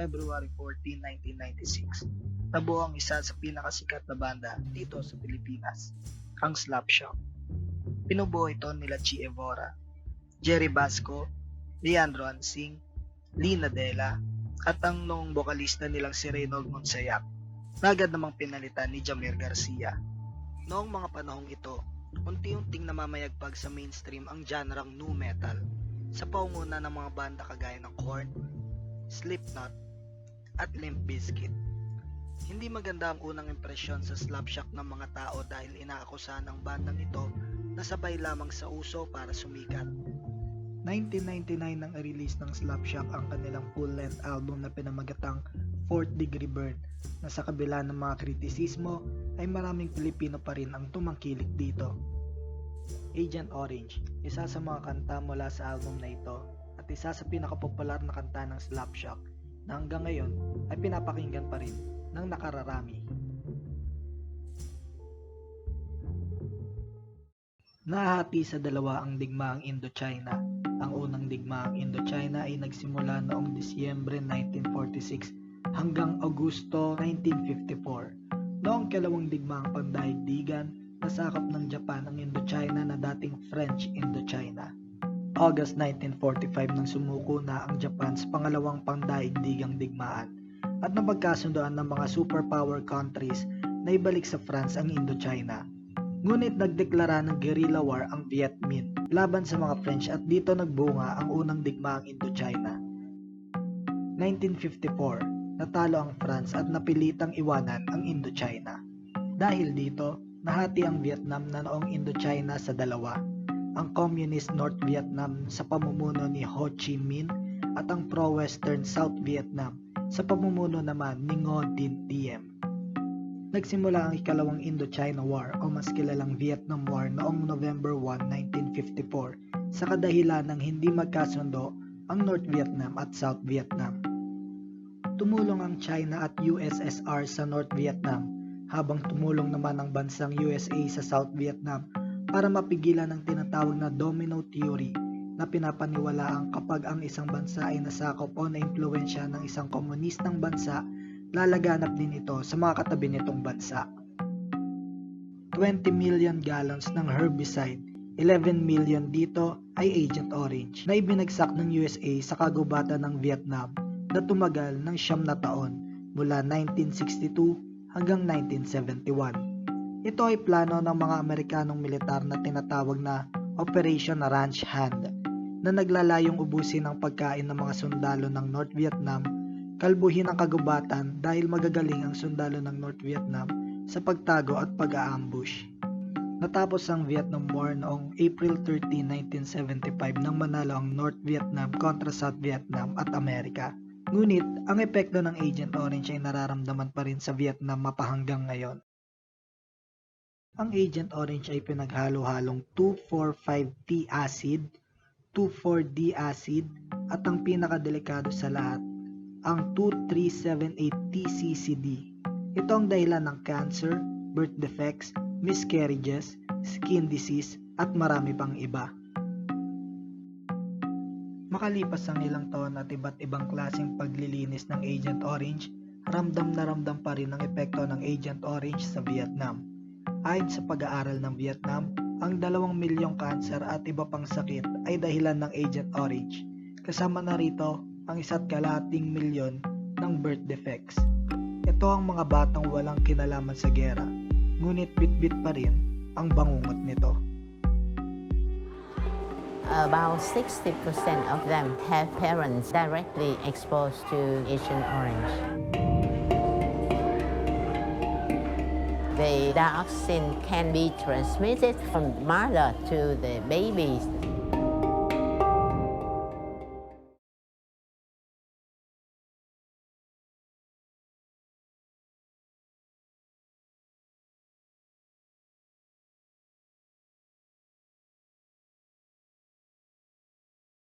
February 14, 1996, nabuo ang isa sa pinakasikat na banda dito sa Pilipinas, ang Slapshot. Pinubuo ito nila Chi Evora, Jerry Basco, Leandro Ansing, Lina Dela, at ang noong bokalista nilang si Reynold Monsayak, na agad namang pinalitan ni Jamir Garcia. Noong mga panahong ito, unti-unting namamayagpag sa mainstream ang genre nu metal sa paunguna ng mga banda kagaya ng Korn, Slipknot, at Limp Bizkit. Hindi maganda ang unang impresyon sa Slapshot ng mga tao dahil inaakusahan ng bandang ito na sabay lamang sa uso para sumikat. 1999 nang i-release ng Slapshot ang kanilang full-length album na pinamagatang Fourth Degree Burn na sa kabila ng mga kritisismo ay maraming Pilipino pa rin ang tumangkilik dito. Agent Orange, isa sa mga kanta mula sa album na ito at isa sa pinakapopular na kanta ng Slapshot na hanggang ngayon ay pinapakinggan pa rin ng nakararami. Nahati sa dalawa ang digmaang Indochina. Ang unang digmaang Indochina ay nagsimula noong Disyembre 1946 hanggang Agosto 1954. Noong kalawang digmaang pandaigdigan, nasakop ng Japan ang Indochina na dating French Indochina. August 1945 nang sumuko na ang Japan sa pangalawang pangdaigdigang digmaan at napagkasundoan ng mga superpower countries na ibalik sa France ang Indochina. Ngunit nagdeklara ng guerrilla war ang Viet Minh laban sa mga French at dito nagbunga ang unang digmaang Indochina. 1954, natalo ang France at napilitang iwanan ang Indochina. Dahil dito, nahati ang Vietnam na noong Indochina sa dalawa, ang Communist North Vietnam sa pamumuno ni Ho Chi Minh at ang pro-Western South Vietnam sa pamumuno naman ni Ngo Dinh Diem. Nagsimula ang ikalawang Indochina War o mas kilalang Vietnam War noong November 1, 1954 sa kadahilan ng hindi magkasundo ang North Vietnam at South Vietnam. Tumulong ang China at USSR sa North Vietnam habang tumulong naman ang bansang USA sa South Vietnam para mapigilan ang tinatawag na domino theory na pinapaniwalaang kapag ang isang bansa ay nasakop o naimpluwensya ng isang komunistang bansa lalaganap din ito sa mga katabi nitong bansa. 20 million gallons ng herbicide, 11 million dito ay Agent Orange na ibinagsak ng USA sa kagubatan ng Vietnam na tumagal ng siyam na taon mula 1962 hanggang 1971. Ito ay plano ng mga Amerikanong militar na tinatawag na Operation Ranch Hand na naglalayong ubusin ang pagkain ng mga sundalo ng North Vietnam kalbuhin ang kagubatan dahil magagaling ang sundalo ng North Vietnam sa pagtago at pag-aambush. Natapos ang Vietnam War noong April 13, 1975 nang manalo ang North Vietnam kontra South Vietnam at Amerika. Ngunit, ang epekto ng Agent Orange ay nararamdaman pa rin sa Vietnam mapahanggang ngayon. Ang Agent Orange ay pinaghalo-halong 2,4,5-T acid, 2,4-D acid, at ang pinakadelikado sa lahat, ang 2378-TCCD. Ito ang dahilan ng cancer, birth defects, miscarriages, skin disease, at marami pang iba. Makalipas ang ilang taon at iba't ibang klaseng paglilinis ng Agent Orange, ramdam na ramdam pa rin ang epekto ng Agent Orange sa Vietnam. Ayon sa pag-aaral ng Vietnam, ang dalawang milyong kanser at iba pang sakit ay dahilan ng Agent Orange. Kasama na rito ang isa't kalahating milyon ng birth defects. Ito ang mga batang walang kinalaman sa gera, ngunit bitbit pa rin ang bangungot nito. About 60% of them have parents directly exposed to Agent Orange. The dioxin can be transmitted from mother to the babies